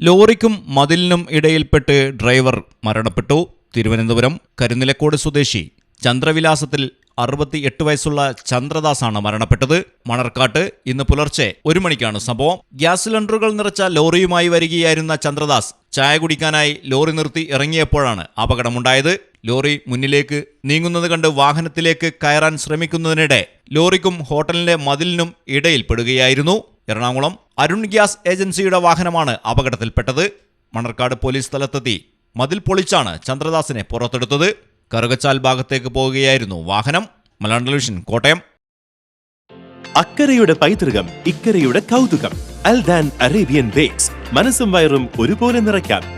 ലോറിക്കും മതിലിനും ഇടയിൽപ്പെട്ട് driver മരണപ്പെട്ടു. തിരുവനന്തപുരം കരുനിലക്കോട് സ്വദേശി ചന്ദ്രവിലാസത്തിൽ അറുപത്തി എട്ട് വയസ്സുള്ള ചന്ദ്രദാസാണ് മരണപ്പെട്ടത്. മണർക്കാട്ട് ഇന്ന് പുലർച്ചെ ഒരു മണിക്കാണ് സംഭവം. ഗ്യാസ് സിലിണ്ടറുകൾ നിറച്ച ലോറിയുമായി വരികയായിരുന്ന ചന്ദ്രദാസ് ചായ കുടിക്കാനായി ലോറി നിർത്തി ഇറങ്ങിയപ്പോഴാണ് അപകടമുണ്ടായത്. ലോറി മുന്നിലേക്ക് നീങ്ങുന്നത് കണ്ട് വാഹനത്തിലേക്ക് കയറാൻ ശ്രമിക്കുന്നതിനിടെ ലോറിക്കും ഹോട്ടലിന്റെ മതിലിനും ഇടയിൽപ്പെടുകയായിരുന്നു. എറണാകുളം അരുൺ ഗ്യാസ് ഏജൻസിയുടെ വാഹനമാണ് അപകടത്തിൽപ്പെട്ടത്. മണർക്കാട് പോലീസ് സ്ഥലത്തെത്തി. മതിൽ പൊളിച്ചാണ് ചന്ദ്രദാസിനെ പുറത്തെടുത്തത്. കറുകച്ചാൽ ഭാഗത്തേക്ക് പോവുകയായിരുന്നു വാഹനം. മലയാളം ടെലിവിഷൻ കോട്ടയം. അക്കരയുടെ പൈതൃകം ഇക്കരയുടെ കൗതുകം. Aldan Arabian bakes. മനസ്സും വയറും ഒരുപോലെ നിറയ്ക്കാം.